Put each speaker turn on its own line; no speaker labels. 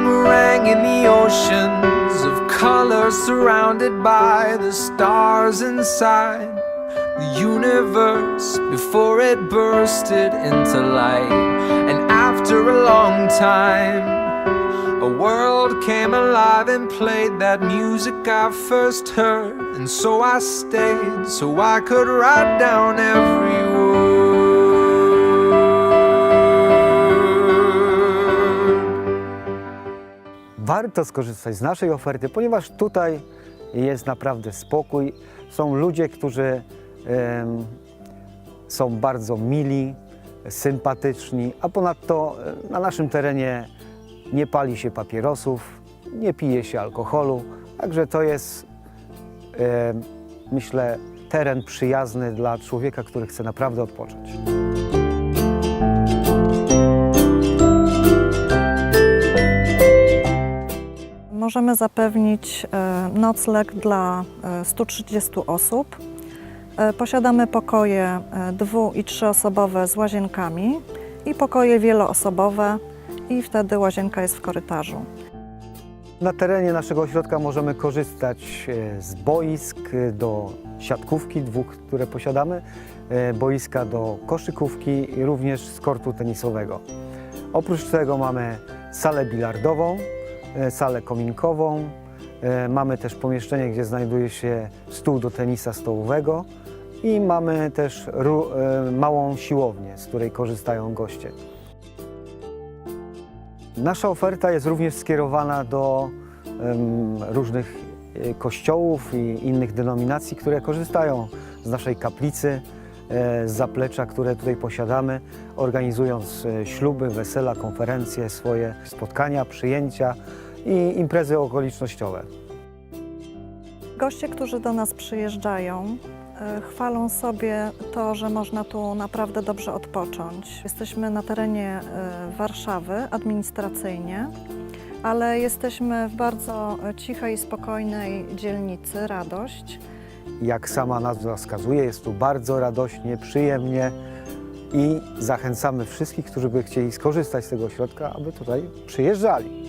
Swimming in the oceans of color, surrounded by the stars inside the universe before it bursted into light. And after a long time, a world came alive and played that music I first heard. And so I stayed, so I could write down every
Warto skorzystać z naszej oferty, ponieważ tutaj jest naprawdę spokój. Są ludzie, którzy są bardzo mili, sympatyczni, a ponadto e, na naszym terenie nie pali się papierosów, nie pije się alkoholu, także to jest, myślę, teren przyjazny dla człowieka, który chce naprawdę odpocząć.
Możemy zapewnić e, nocleg dla e, 130 osób. E, Posiadamy pokoje e, dwu- i trzyosobowe z łazienkami i pokoje wieloosobowe i wtedy łazienka jest w korytarzu.
Na terenie naszego ośrodka możemy korzystać e, z boisk e, do siatkówki, dwóch, które posiadamy, e, boiska do koszykówki i również z kortu tenisowego. Oprócz tego mamy salę bilardową, e, salę kominkową, e, mamy też pomieszczenie, gdzie znajduje się stół do tenisa stołowego i mamy też e, małą siłownię, z której korzystają goście. Nasza oferta jest również skierowana do różnych e, kościołów i innych denominacji, które korzystają z naszej kaplicy, e, z zaplecza, które tutaj posiadamy, organizując e, śluby, wesela, konferencje, swoje spotkania, przyjęcia i imprezy okolicznościowe.
Goście, którzy do nas przyjeżdżają, e, chwalą sobie to, że można tu naprawdę dobrze odpocząć. Jesteśmy na terenie e, Warszawy administracyjnie, ale jesteśmy w bardzo e, cichej, spokojnej dzielnicy Radość.
Jak sama nazwa wskazuje, jest tu bardzo radośnie, przyjemnie i zachęcamy wszystkich, którzy by chcieli skorzystać z tego ośrodka, aby tutaj przyjeżdżali.